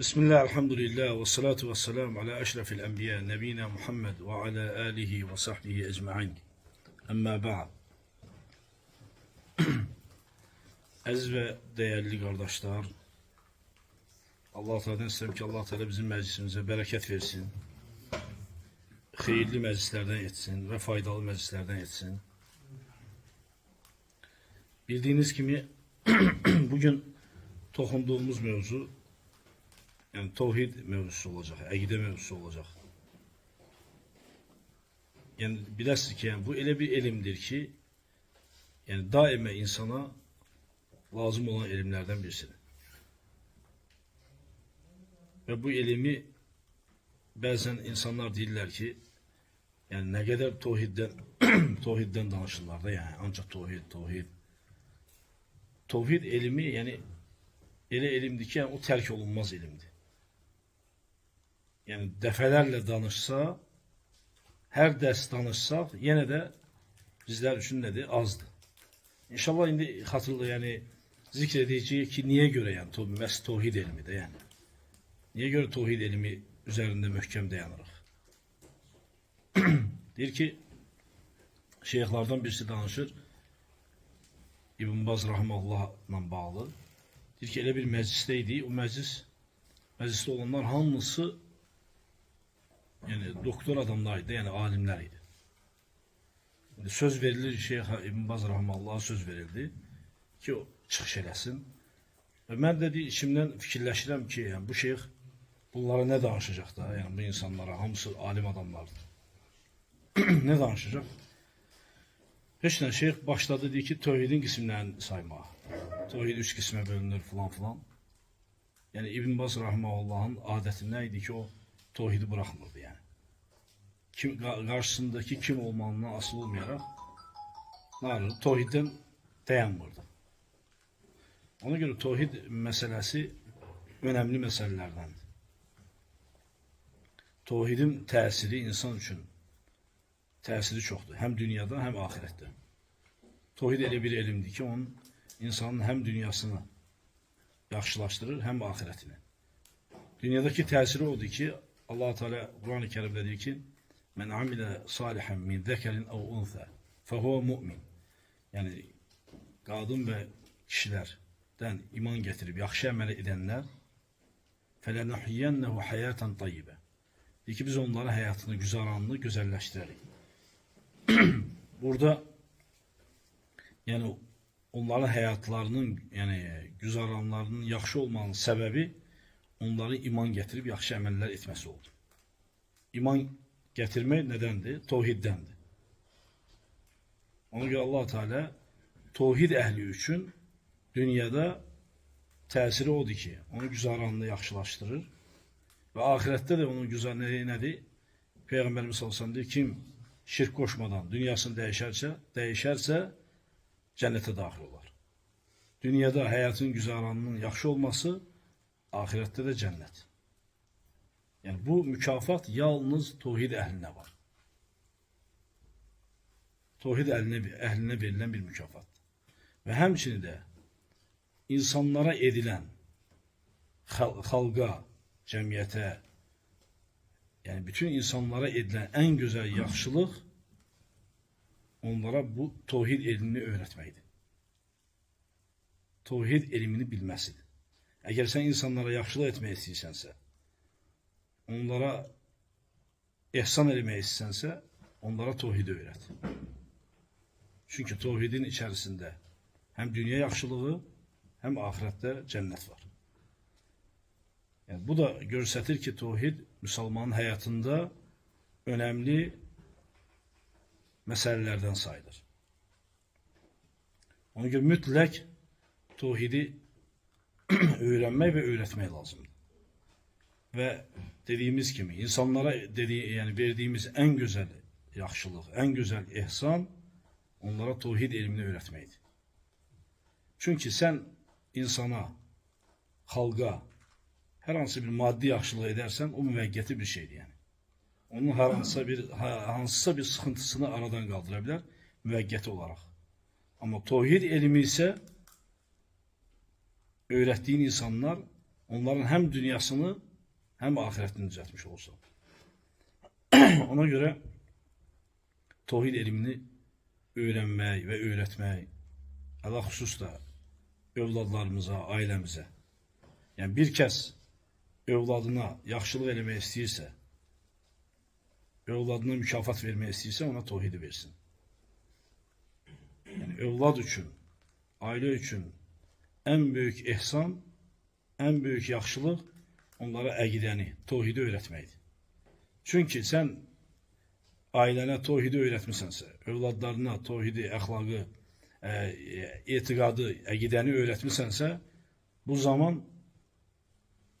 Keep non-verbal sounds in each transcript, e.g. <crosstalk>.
Bismillah, elhamdülillah, ve salatu ve selamu ala eşrefil enbiya, nebina Muhammed ve ala alihi ve sahbihi ecma'in. Amma ba'd. <clears throat> Aziz ve değerli kardeşler, Allah Teala'dan isterim ki Allah Teala bizim meclisimize bereket versin. Hayırlı meclislerden etsin ve faydalı meclislerden etsin. Bildiğiniz gibi <clears throat> bugün toxunduğumuz mevzu yani tevhid mevzusu olacak, akide mevzusu olacak. Yani biləsiniz ki, yani bu elə bir elmdir ki, yani daima insana lazım olan elmlerden birisidir. Ve bu elmi bazen insanlar deyirlər ki, yani ne kadar tevhidden <clears throat> tevhidden danışırlar da yani ancak tevhid, tevhid. Tevhid elmi yani elə elmdir ki, yani o terk olunmaz elmdir. Yani defelerle danışsa, her ders danışsak yine de bizler için nedir? Azdı. İnşallah indi hatırlı yani zikredeceği ki niye göre yani to mes tevhid elmi de yani. Niye göre tevhid elmi üzerinde möhkem dayanırıq? <clears throat> Deyir ki şeyhlardan birisi danışır. İbn Baz rahimehullahla bağlı. Deyir ki elə bir məclisdeydi. O məclis məclisdə olanlar hamısı yani doktor adamlarıydı, yani alimleriydi. Şimdi söz verilir Şeyh İbn Baz Rahmallaha söz verildi ki o çıxış eləsin. Və mən dedi içimdən fikirləşirəm ki, yəni bu şeyx bunlara nə danışacaq da, yəni bu insanlara hamısı alim adamlardır. <clears throat> nə danışacaq? Heç nə şeyx başladı dedi ki, tövhidin qismlərini saymağa. Tövhid üç qismə bölünür filan filan. Yəni İbn Baz Rahmallahanın adəti nə idi ki, o tevhidi bırakmırdı yani. Kim, karşısındaki kim olmanına asıl olmayarak ne yapıyordu? Tevhidden dayanmırdı. Ona göre tevhid meselesi önemli meselelerden. Tevhidin tesiri insan için tesiri çoktu. Hem dünyada hem ahirette. Tevhid elə bir elimdir ki, onun insanın hem dünyasını yaxşılaştırır, hem ahiretini. Dünyadaki tesiri odur ki, Allah Teala Kur'an-ı Kerim'de diyor ki men amile salihan min zekerin ev unsa fehuve mu'min. Yani kadın ve kişilerden iman getirip yaxşı əməl edənlər felenuhyiyennehu hayaten tayyibe. Ki biz onlara hayatını, güzaranını güzelleştirelim. <clears throat> Burada yani onların hayatlarının yani güzaranlarının yaxşı olmanın səbəbi onları iman getirip yaxşı əməllər etməsi oldu. İman getirmək nədəndir? Tevhiddəndir. Ona görə Allah Teala tevhid əhli üçün dünyada təsiri odur ki, onun güzaranını yaxşılaşdırır və ahirətdə də onun güzarlığı nədir? Peyğəmbərimiz sallallahu səlləm kim şirk qoşmadan dünyasını dəyişərsə, dəyişərsə cənnətə daxil olar. Dünyada həyatın güzaranının yaxşı olması ahirette de cennet. Yani bu mükafat yalnız tevhid ehline var. Tevhid ehline, ehline verilen bir mükafat. Ve hemçini de insanlara edilen halga, cemiyete yani bütün insanlara edilen en güzel yaxşılıq onlara bu tevhid elmini öğretmeydi. Tevhid elmini bilməsidir. Eğer sen insanlara yaxşılıq etmək istəyirsənsə, onlara ehsan eləmək istəyirsənsə, onlara tevhidi öyrət. Çünkü tevhidin içerisinde hem dünya yaxşılığı, hem ahirette cennet var. Yani bu da göstərir ki, tevhid Müslümanın hayatında önemli meselelerden sayılır. Ona göre mütlək tevhidi <clears throat> öğrenme ve öğretmeye lazım. Ve dediğimiz gibi insanlara dediği yani verdiğimiz en güzel yaxşılıq, en güzel ihsan onlara tevhid ilmini öğretmeydi. Çünkü sen insana, halqa her hansı bir maddi yaxşılıq edersen o müvəqqəti bir şeydir yani. Onun hər hansısa bir hansısa bir sıxıntısını aradan qaldıra bilər müvəqqəti olaraq. Amma tevhid elmi isə öğrettiğin insanlar onların hem dünyasını hem ahiretini düzeltmiş olsa. <clears throat> Ona göre tevhid ilmini öğrenmek ve öğretmek, Allah hususla övladlarımıza, ailəmizə, yəni bir kəs övladına yaxşılıq eləmək istəyirsə, övladına mükafat vermək istəyirsə, ona tevhidi versin. Yəni övlad üçün, ailə üçün ən böyük ehsan, ən böyük yaxşılıq onlara əqidəni, tevhidi öyrətməkdir. Çünki sən ailənə tevhidi öyrətmisənsə, övladlarına tevhidi, əxlaqı, ə, etiqadı, əqidəni öyrətmisənsə, bu zaman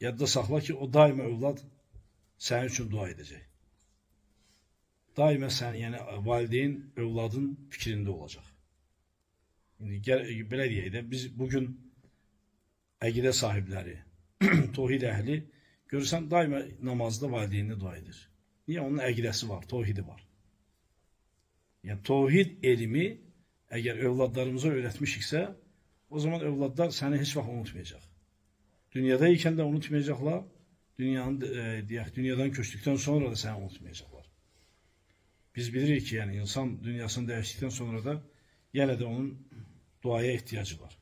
yadda saxla ki, o daima övlad sənin üçün dua edəcək. Daima sən, yəni valideyn övladın fikrində olacaq. İndi gəl, belə deyək də, biz bugün əqidə sahibləri, <clears throat> tevhid əhli görürsən daima namazda valideyninə dua edir. Niyə? Onun əqidəsi var, tevhidi var. Yəni tevhid elmi əgər övladlarımıza öyrətmişiksə, o zaman övladlar səni heç vaxt unutmayacaq. Dünyada ikən də unutmayacaqlar, dünyanın e, deyək, dünyadan köçdükdən sonra da səni unutmayacaqlar. Biz bilirik ki, yəni insan dünyasını dəyişdikdən sonra da yenə də onun duaya ihtiyacı var.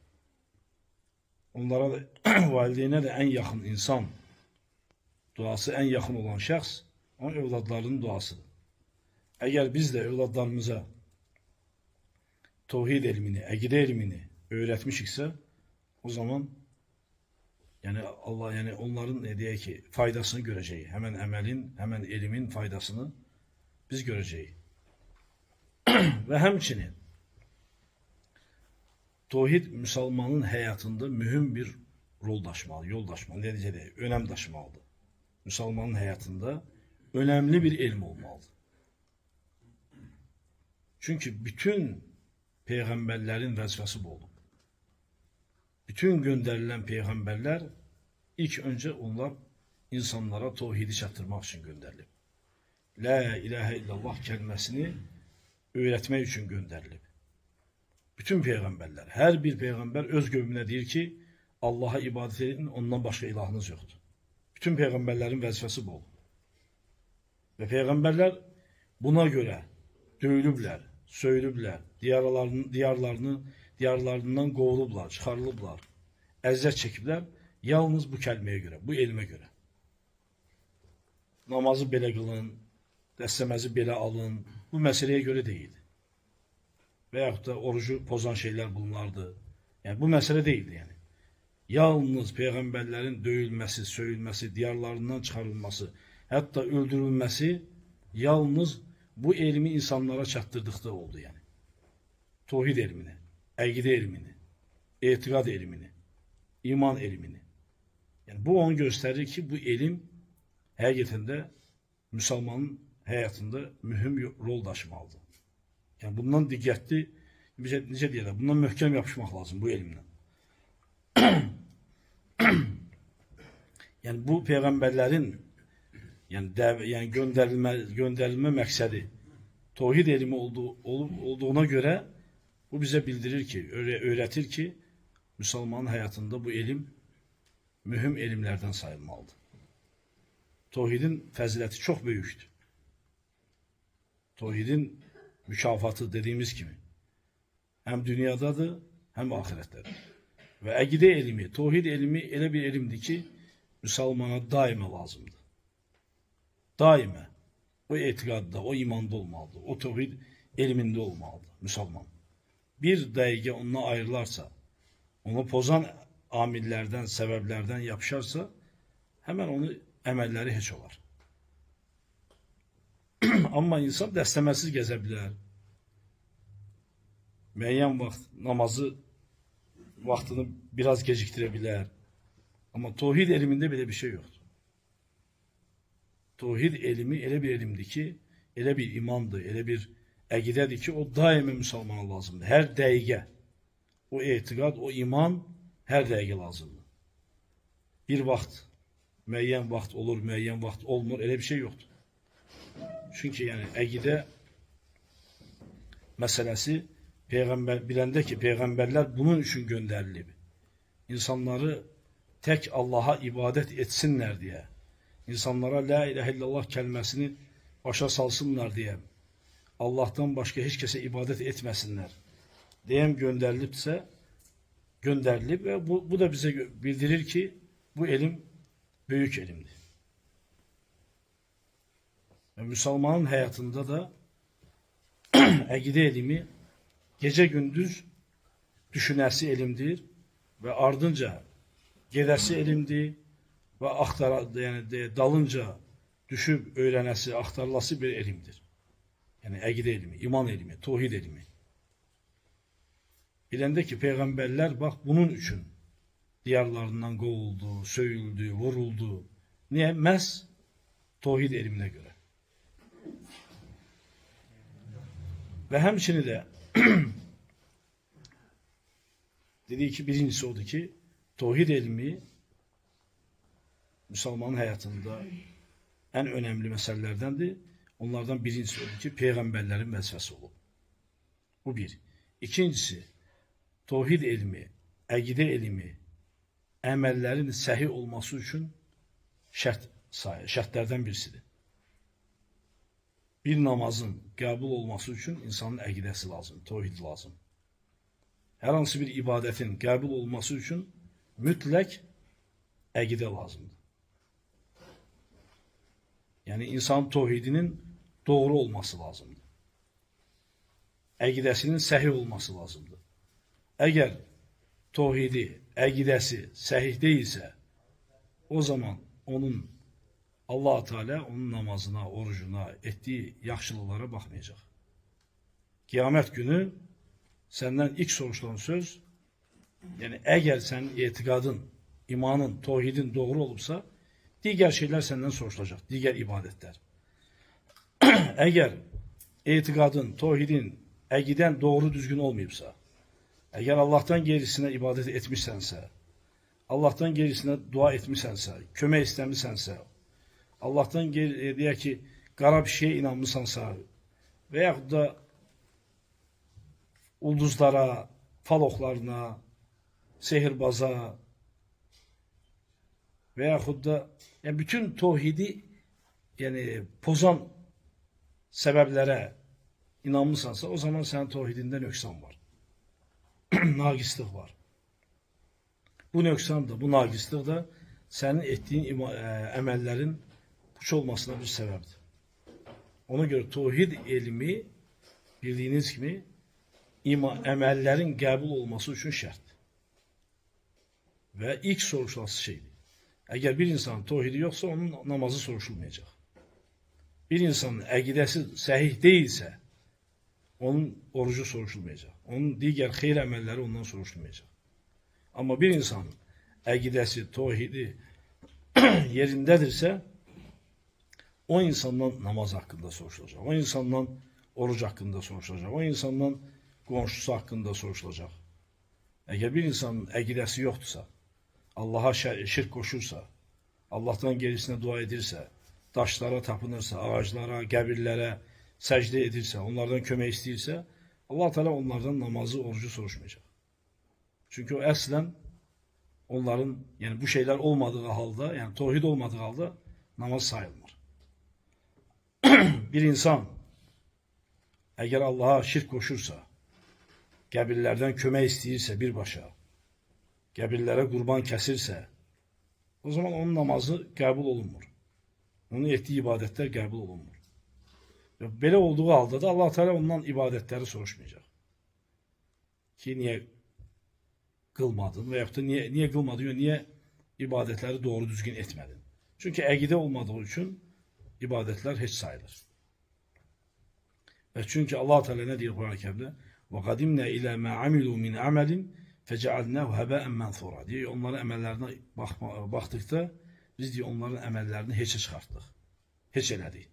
Onlara da <clears throat> valideynə də ən yaxın insan duası ən yaxın olan şəxs onun övladlarının duasıdır. Əgər biz də övladlarımıza tevhid elmini, əqidə elmini öyrətmişiksə, o zaman yəni Allah, yəni onların ne deyək ki, faydasını görəcəyik. Həmən əməlin, həmən elmin faydasını biz görəcəyik. <clears throat> Və həmçinin Tevhid Müslümanın həyatında mühüm bir rol daşımalı, yol daşımalı, necə deyək, önəm daşımalıdır. Müslümanın həyatında önemli bir elm olmalıdır. Çünkü bütün peygamberlerin vəzifəsi bu olub. Bütün göndərilən peygamberler ilk önce onlar insanlara tevhidi çatdırmaq üçün göndərilib. La ilahe illallah kelimesini öğretmek için gönderilib. Bütün peygamberler, her bir peygamber öz qövmünə deyir ki, Allah'a ibadet edin, ondan başka ilahınız yoktur. Bütün peygamberlerin vəzifəsi bu. Ve peygamberler buna göre döyülüblər, söylüblər, diyarlarını, diyarlarını, diyarlarından qovulublar, çıxarılıblar, əziyyət çəkiblər, yalnız bu kəlməyə görə, bu elmə görə. Namazı belə qılın, dəstəməzi belə alın, bu məsələyə görə deyil. Və yaxud da orucu pozan şeylər bunlardı. Yəni, bu məsələ deyildi yəni. Yalnız peyğəmbərlərin döyülməsi, söyülməsi, diyarlarından çıxarılması, hətta öldürülməsi yalnız bu elmi insanlara çatdırdıqda oldu yəni. Tevhid elmini, əqidə elmini, etiqad elmini, iman elmini. Yəni bu onu göstərir ki, bu elm həqiqətən də müsəlmanın həyatında mühüm rol daşımalıdır. Yəni bundan diqqətli, necə, necə deyirlər, bundan möhkəm yapışmaq lazım bu elmlə. <clears throat> yəni bu peyğəmbərlərin yəni dəv yəni göndərilmə göndərilmə məqsədi tevhid elmi olduğu olub, olduğuna görə bu bizə bildirir ki, öyle öğretir ki, Müslümanın həyatında bu elm mühüm elmlərdən sayılmalıdır. Tevhidin fəziləti çox böyükdür. Tevhidin mükafatı dediğimiz gibi hem dünyadadır hem ahirətdədir. Və əqidə elmi, tevhid elmi elə bir elmdir ki, Müslümana daima lazımdır. Daima o etiqadda, o imanda olmalıdır. O tevhid elmində olmalıdır Müslüman. Bir dəqiqə ondan ayrılarsa, onu pozan amillərdən, səbəblərdən yapışarsa, hemen onu əməlləri heç olar. <clears throat> Amma insan dəstəməsiz gəzə bilər. Müəyyən vaxt namazı vaxtını biraz gecikdirə bilər. Amma tevhid elmində belə bir şey yoxdur. Tevhid elmi elə bir elmdir ki, elə bir imandır, elə bir əqidədir ki, o daima müsəlmana lazımdır. Hər dəqiqə o etiqad, o iman hər dəqiqə lazımdır. Bir vaxt, müəyyən vaxt olur, müəyyən vaxt olmur, elə bir şey yoxdur. Çünki yəni əqidə məsələsi peyğəmbər biləndə ki, peyğəmbərlər bunun üçün göndərilib. İnsanları tek Allah'a ibadet etsinler diye, insanlara la ilahe illallah kelimesini başa salsınlar diye, Allah'tan başka hiç kese ibadet etmesinler diyen gönderilipse gönderilip ve bu, bu da bize gö- bildirir ki bu elim büyük elimdir. Ve Müslümanın hayatında da <clears throat> egide elimi gece gündüz düşünəsi elimdir ve ardınca gedəsi elimdir ve aktara, yani de, dalınca düşüp öğrenəsi, aktarılası bir elimdir. Yani egide elimi, iman elimi, tohid elimi. Biləndə ki, peyğəmbərlər bax bunun üçün diyarlarından qovuldu, söyüldü, vuruldu. Niyə? Məhz tohid elminə görə. Və həmçini də <clears throat> dediği ki birincisi odur ki tohid elmi Müslümanın hayatında en önemli meselelerdendir. Onlardan birincisi odur ki peygamberlerin vəzifəsi olub. Bu bir. İkincisi tohid elmi, əqidə elmi əməllərin səhih olması üçün şərt sayı, şərtlərdən birisidir. Bir namazın qəbul olması üçün insanın əqidəsi lazım, tohid lazım. Hər hansı bir ibadətin qəbul olması üçün mütləq əqidə lazımdır. Yəni insan tohidinin doğru olması lazımdır. Əqidəsinin səhih olması lazımdır. Əgər tohidi, əqidəsi səhih deyilsə, o zaman onun Allah Teala onun namazına, orucuna, ettiği yaxşılıqlara baxmayacaq. Qiyamət günü səndən ilk soruşulan söz, yəni əgər sənin etiqadın, imanın, tohidin doğru olubsa, digər şeylər səndən soruşulacaq, digər ibadətlər. <clears throat> əgər etiqadın, tohidin, əqidən doğru düzgün olmayıbsa, əgər Allah'tan gerisinə ibadət etmişsənsə, Allah'tan gerisinə dua etmişsənsə, kömək istəmisənsə, Allah'tan geri, e, deyək ki, qara bir şeyə inanmısansa və yaxud da ulduzlara, faloqlarına, sehirbaza və yaxud da yəni bütün tohidi yəni pozan səbəblərə inanmısansa, o zaman sənin tohidində nöqsan var. <clears throat> Naqislik var. Bu nöqsan da, bu naqislik da sənin etdiyin ə, əməllərin puç olmasına bir səbəbdir. Ona görə tohid elmi bildiyiniz kimi ima, əməllərin qəbul olması üçün şərtdir. Və ilk soruşulası şeydir. Əgər bir insanın tohidi yoxsa onun namazı soruşulmayacaq. Bir insanın əqidəsi səhih deyilsə, onun orucu soruşulmayacaq. Onun digər xeyir əməlləri ondan soruşulmayacaq. Amma bir insanın əqidəsi, tohidi <clears throat> yerindədirsə, o insandan namaz hakkında soruşulacak. O insandan oruç hakkında soruşulacak. O insandan qonşusu hakkında soruşulacak. Eğer bir insanın əqidəsi yoxdursa, Allah'a şirk koşursa, Allah'tan gerisine dua edirsə, daşlara tapınırsa, ağaclara, qəbirlərə səcdə edirsə, onlardan kömək istəyirsə, Allah Teala onlardan namazı, orucu soruşmayacaq. Çünkü o əslən onların, yani bu şeyler olmadığı halda, yani tohid olmadığı halda namaz sayılmır. <clears throat> bir insan eğer Allah'a şirk koşursa, qəbirlərdən kömək istəyirsə birbaşa, qəbirlərə qurban kəsirsə, o zaman onun namazı qəbul olunmur. Onun etdiyi ibadətlər qəbul olunmur. Və belə olduğu halda da Allah Teala ondan ibadətləri soruşmayacaq. Ki niyə qılmadın və yaxud da niyə, niyə qılmadın, niyə ibadətləri doğru düzgün etmədin. Çünki əqidə olmadığı üçün ibadətlər heç sayılır. Və çünki Allah Teala nə deyir Quran-ı Kərimdə? Və qadimnə ilə mə amilu min amalin fəcəalnəhu həbəən mənthura. Deyir, onların baxma, baxdıqda biz deyir, onların əməllərini heçə çıxartdıq. Heç elədik.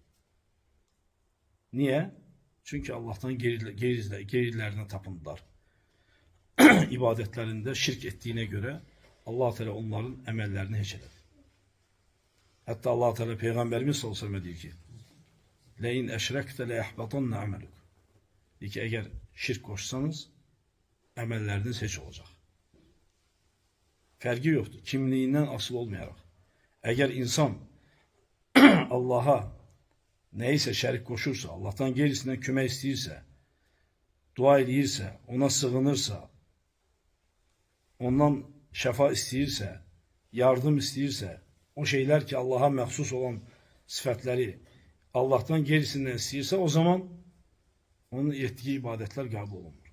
Niyə? Çünki Allah'tan geri, geri, gerilerine tapındılar. <clears throat> ibadetlerinde şirk ettiğine göre Allah Teala onların emellerini hiç eledi. Hatta Allah Teala Peygamberimiz sallallahu aleyhi ve diyor ki: "Lein eşrekte le yahbatanna ameluk." Diyor ki eğer şirk koşsanız emelleriniz hiç olacak. Fərqi yoxdur. Kimliyindən asılı olmayaraq. Əgər insan <clears throat> Allaha nəyisə şərik qoşursa, Allahdan qeyrisindən kömək istəyirsə, dua edirsə, ona sığınırsa, ondan şəfa istəyirsə, yardım istəyirsə, o şeylər ki, Allaha məxsus olan sifətləri Allahdan qeyrisindən istəyirsə, o zaman onun etdiyi ibadətlər qəbul olunmur.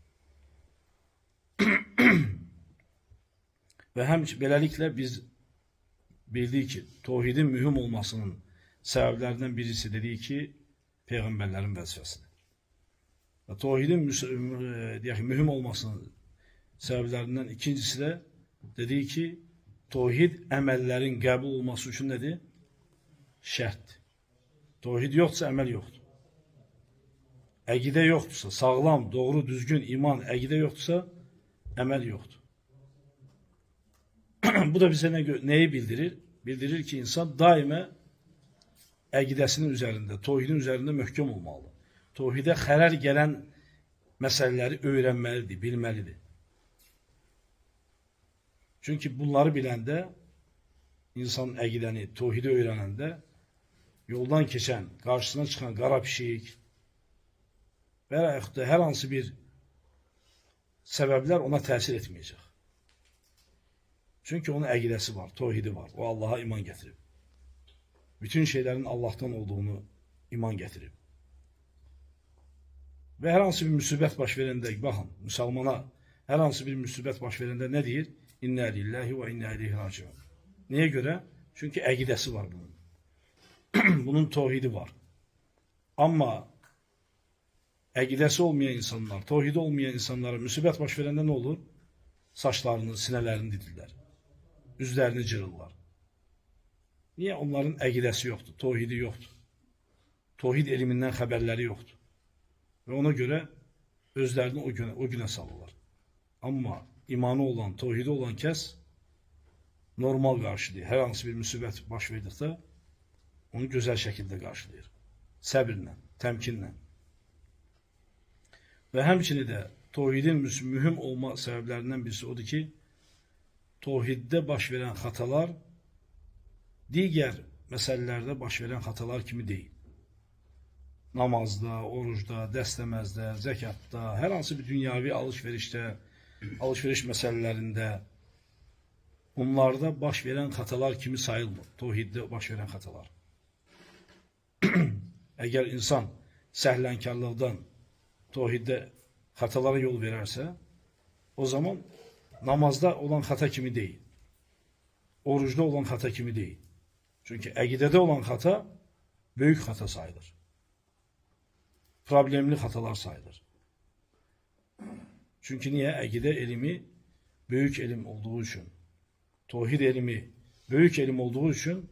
<clears throat> Və həm beləliklə biz bildik ki, tohidin mühüm olmasının səbəblərindən birisi dedik ki, peyğəmbərlərin vəzifəsidir. Və tohidin e, deyək olmasının səbəblərindən ikincisi də dedik ki, tohid əməllərin qəbul olması üçün nədir? Şərtdir. Tohid yoxdursa əməl yoxdur. Əqidə yoxdursa, sağlam, doğru, düzgün iman, əqidə yoxdursa əməl yoxdur. <clears throat> Bu da bizə nə, gö- nəyi bildirir? Bildirir ki, insan daima əqidəsinin üzərində, tohidin üzərində möhkəm olmalıdır. Tohidə xərər gələn məsələləri öyrənməlidir, bilməlidir. Çünki bunları biləndə insan əqidəni, tohidi öyrənəndə yoldan keçən, qarşısına çıxan qara pişik da hər hansı bir səbəblər ona təsir etməyəcək. Çünki onun əqidəsi var, tohidi var. O Allaha iman gətirib. Bütün şeylərin Allahdan olduğunu iman gətirib. Və hər hansı bir müsibət baş verəndə, baxın, müsəlmana hər hansı bir müsibət baş verəndə nə deyir? İnna lillahi və inna ileyhi raciun. Niyə görə? Çünki əqidəsi var bunun. <clears throat> bunun tohidi var. Amma əqidəsi olmayan insanlar, tohidi olmayan insanlara müsibət baş verəndə nə olur? Saçlarını, sinələrini didirlər. Üzlərini cırırlar. Niyə? Onların əqidəsi yoxdur, tohidi yoxdur. Tohid elmindən xəbərləri yoxdur. Və ona görə özlərini o günə, o günə salırlar. Amma imanı olan, tohidi olan kəs normal qarşılayır. Hər hansı bir müsibət baş verdikdə onu gözəl şəkildə qarşılayır. Səbirlə, təmkinlə. Və həmçinin də tohidin müs- mühüm olma səbəblərindən birisi odur ki, tohiddə baş verən xatalar digər məsələlərdə baş verən xatalar kimi deyil. Namazda, orucda, dəstəməzdə, zəkatda, hər hansı bir dünyavi alış-verişdə, alış-veriş məsələlərində bunlarda baş verən xatalar kimi sayılmır. Tohiddə baş verən xatalar. <clears throat> Əgər insan səhlənkarlıqdan tohiddə xatalara yol verərsə, o zaman namazda olan xata kimi deyil. Orucda olan xata kimi deyil. Çünki əqidədə olan xata böyük xata sayılır. Problemli xatalar sayılır. Çünki niyə? Əqidə elmi böyük elm olduğu üçün, tohid elmi böyük elm olduğu üçün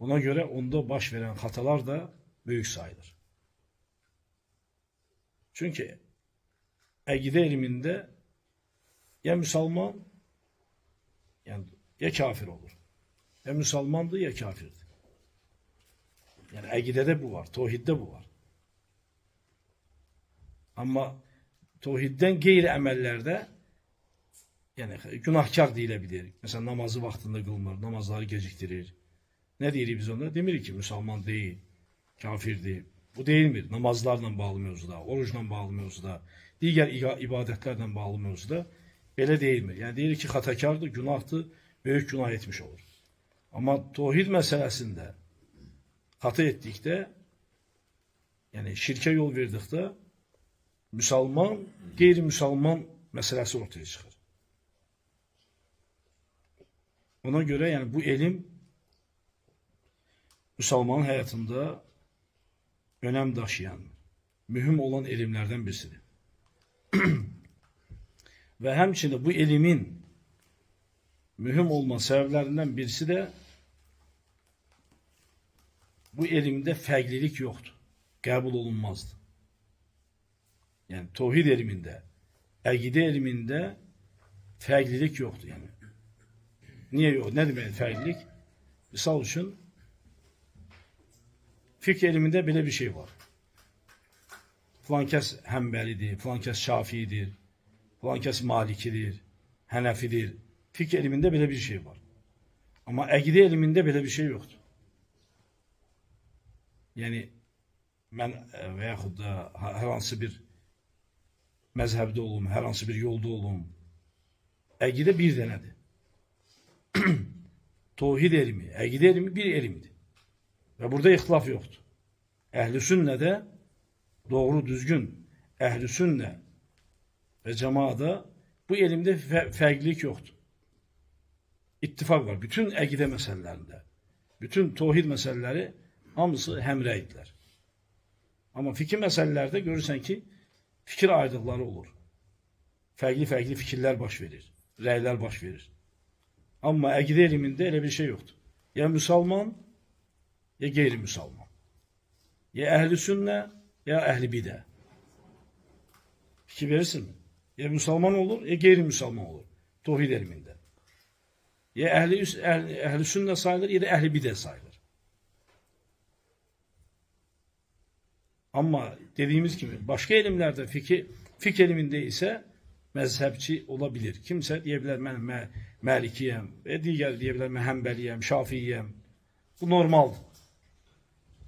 buna görə onda baş verən xatalar da böyük sayılır. Çünki əqidə elmində ya müsəlman, yəni ya kafir olur. Ya müsəlmandır, ya kafirdir. Yəni əqidədə bu var, tohiddə bu var. Amma tohiddən qeyri əməllərdə yəni günahkar deyilə bilər. Məsələn, namazı vaxtında qılmır, namazları gecikdirir. Nə deyirik biz onda? Demirik ki, müsəlman deyil, kafirdir. Bu deyilmir. Namazlarla bağlı mövzuda, orucla bağlı mövzuda, digər iga- ibadətlərlə bağlı mövzuda belə deyilmir. Yəni deyirik ki, xatakardır, günahdır, böyük günah etmiş olur. Amma tohid məsələsində xata etdikdə, yəni şirkə yol verdikdə müsəlman, qeyri-müsəlman məsələsi ortaya çıxır. Ona görə yəni bu elm müsəlmanın həyatında önəm daşıyan, mühüm olan elmlərdən birisidir. <clears throat> Və həmçinin bu elmin mühüm olma səbəblərindən birisi də bu elmdə fərqlilik yoxdur. Qəbul olunmazdı. Yəni tohid elmində, əqidə elmində fərqlilik yoxdur yəni. Niyə yox? Nə demək fərqlilik? Misal üçün fiqh elmində belə bir şey var. Filan kəs həmbəlidir, filan kəs şafiidir, filan kəs malikidir, hənəfidir. Fik elmində belə bir şey var. Amma əqidə elmində belə bir şey yoxdur. Yəni mən e, və yaxud da hər hansı bir məzhəbdə olum, hər hansı bir yolda olum, əqidə bir dənədir. <clears throat> Tohid elmi, əqidə elmi bir elmdir. Və burada ixtilaf yoxdur. Əhl-i sünnədə doğru düzgün əhl-i sünnə və cemaada bu elmdə fə- fərqlilik yoxdur. İttifak var. Bütün əqidə məsələlərində, bütün tohid məsələləri hamısı həmrəyidilər. Amma fikir məsələlərdə görürsən ki, fikir ayrılıqları olur. Fərqli-fərqli fikirlər baş verir, rəylər baş verir. Amma əqidə elmində elə bir şey yoxdur. Ya müsəlman, ya qeyri-müsəlman. Ya əhl-i sünnə, ya əhl-i bidə. Fikir verirsinmi? Ya müsəlman olur, ya qeyri-müsəlman olur. Tohid elmində. Ya ehli, ehli, ehli sünnet sayılır ya da ehli bidet sayılır. Ama dediğimiz gibi başka ilimlerde fikir, fik iliminde ise mezhepçi olabilir. Kimse diyebilir ben me, ve diğer diyebilir ben Hanbeliyem, Şafiyem. Bu normaldir.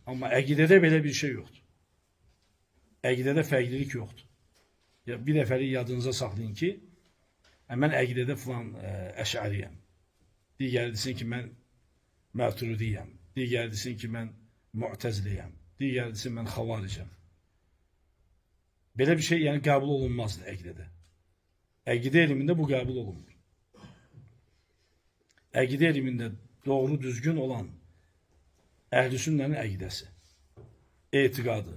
Ama əqidədə belə bir şey yoxdur. Əqidədə fərqlilik yoxdur. Ya bir dəfəlik yadınıza saxlayın ki, "Hə, mən əqidədə filan ə, əşəriyəm. Digəri desin ki, mən Məturidiyəm. Digəri desin ki, mən Mu'təziliyəm. Digəri desin mən Xavaricəm. Belə bir şey yəni qəbul olunmazdı əqidədə. Əqidə elmində bu qəbul olunmur. Əqidə elmində doğru düzgün olan əhl-i sünnənin əqidəsi, etiqadı,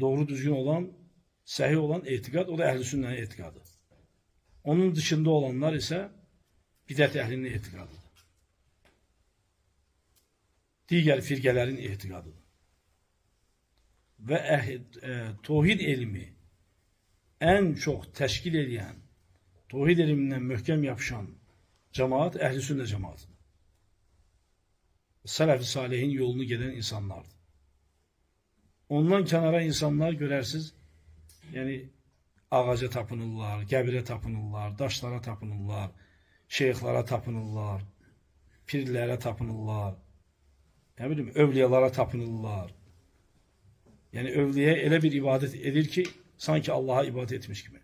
doğru düzgün olan, səhih olan etiqad, o da əhl-i sünnənin etiqadı. Onun dışında olanlar ise bidət əhlinin etiqadıdır. Digər firqələrin etiqadıdır. Və əhl, e, tohid elmi ən çox təşkil edən, tohid elmindən möhkəm yapışan cemaat əhl-i sünnə cemaatıdır. Sələf-i salihin yolunu gedən insanlardır. Ondan kənara insanlar görərsiniz, yəni ağaca tapınırlar, qəbirə tapınırlar, daşlara tapınırlar, şeyxlara tapınırlar, pirlərə tapınırlar, nə bilim, övliyalara tapınırlar. Yəni övliyə elə bir ibadət edir ki, sanki Allaha ibadət etmiş kimi.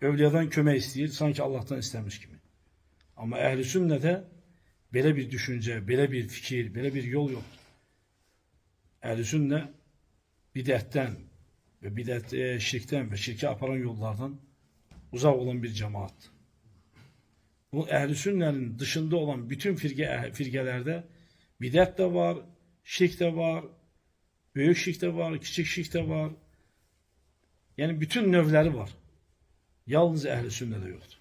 Övliyadan kömək istəyir, sanki Allahdan istəmiş kimi. Amma əhl-i sünnədə belə bir düşüncə, belə bir fikir, belə bir yol yoxdur. Əhl-i sünnə bidətdən ve bidat, e, şirkten ve şirke aparan yollardan uzak olan bir cemaat. Bu ehl-i sünnenin dışında olan bütün firge, firgelerde bidat da var, şirk de var, büyük şirk de var, küçük şirk de var. Yani bütün növleri var. Yalnız ehl-i sünnede yoktur.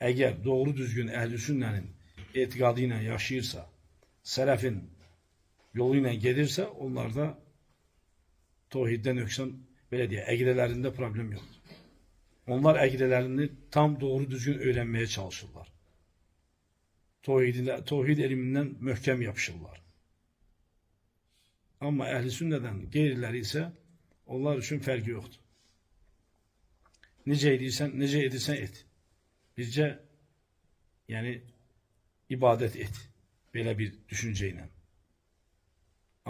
Eğer doğru düzgün ehl-i sünnenin etikadıyla yaşayırsa, selefin yoluyla gelirse onlarda tohiddən nöqsan belə deyək, əqidələrində problem yoxdur. Onlar əqidələrini tam doğru düzgün öyrənməyə çalışırlar. Tohidində, tohid elmindən möhkəm yapışırlar. Amma əhl-i sünnədən qeyriləri isə onlar üçün fərqi yoxdur. Necə edirsən, necə edirsən et. Bircə yəni ibadət et. Belə bir düşüncə ilə.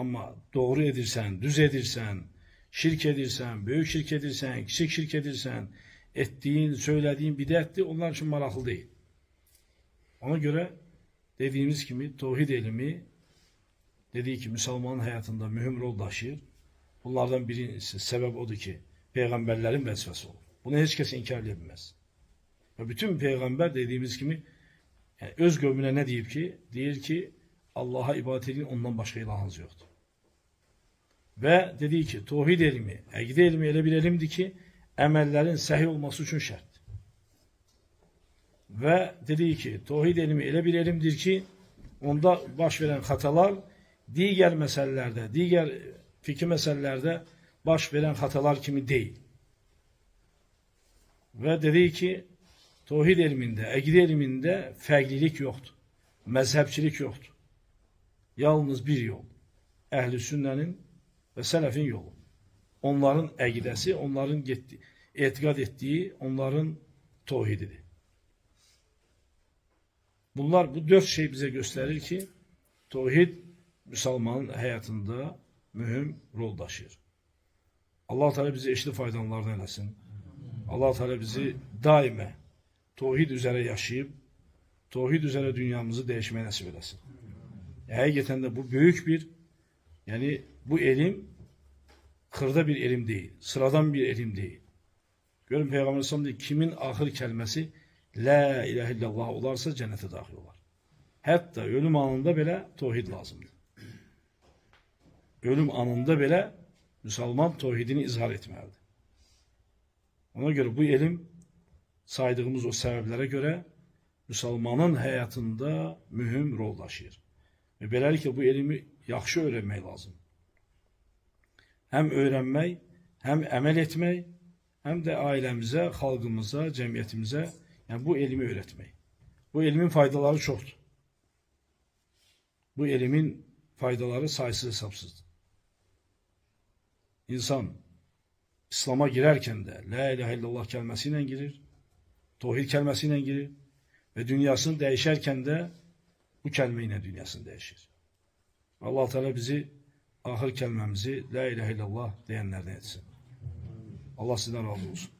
Ama doğru edirsən, düz edirsən, şirk edirsən, böyük şirk edirsən, kiçik şirk edirsən, ettiğin, söylediğin bidətdir, onlar için maraqlı değil. Ona göre dediğimiz gibi tevhid ilmi dediği ki Müslümanın hayatında mühim rol taşır. Bunlardan birincisi sebep odur ki peygamberlerin vəzifəsi olur. Bunu hiç kes inkar edilmez. Ve bütün peygamber dediğimiz gibi yani öz qövmünə nə deyib ki? Deyir ki Allah'a ibadet edin ondan başka ilahınız yoktur. Ve dedi ki tevhid ilmi, əqidə ilmi elə bir elmdir ki əməllərin səhih olması üçün şərt. Və dedi ki tevhid ilmi elə bir elmdir ki onda baş verən xatalar digər məsələlərdə, digər fikir məsələlərdə baş verən xatalar kimi deyil. Və dedi ki tevhid elmində, əqidə elmində fərqlilik yoxdur. Məzhəbçilik yoxdur. Yalnız bir yol. Əhl-i sünnənin və sələfin yolu. Onların əqidəsi, onların getdi, etiqad etdiyi, onların tevhididir. Bunlar bu dört şey bize gösterir ki tevhid Müslümanın hayatında mühim rol taşır. Allah Teala bizi eşli faydalardan eylesin. Allah Teala bizi daime tevhid üzere yaşayıp tevhid üzere dünyamızı değişmeye nasip eylesin. Hakikaten de bu büyük bir yani bu elim kırda bir elim değil. Sıradan bir elim değil. Görün Peygamber Aleyhisselam diyor, kimin ahir kelimesi La ilahe illallah olarsa cennete dahil olar. Hatta ölüm anında bile tevhid lazımdır. Ölüm anında bile Müslüman tevhidini izhar etmelidir. Ona göre bu elim saydığımız o sebeplere göre Müslümanın hayatında mühim rol taşıyır. Ve beləliklə bu elmi yaxşı öğrenmek lazım. Hem öğrenmek, hem əməl etmek, hem de ailemize, halkımıza, cəmiyyətimizə yani bu elmi öğretmek. Bu elmin faydaları çoktur. Bu elimin faydaları sayısız hesapsızdır. İnsan İslam'a girerken de La ilahe illallah kelimesiyle girir, tevhid kelimesiyle girir ve dünyasını değişerken de bu kelimeyle dünyasını değişir. Allah Teala bizi ahir kelimemizi La ilahe illallah diyenlerden etsin. Allah sizden razı olsun.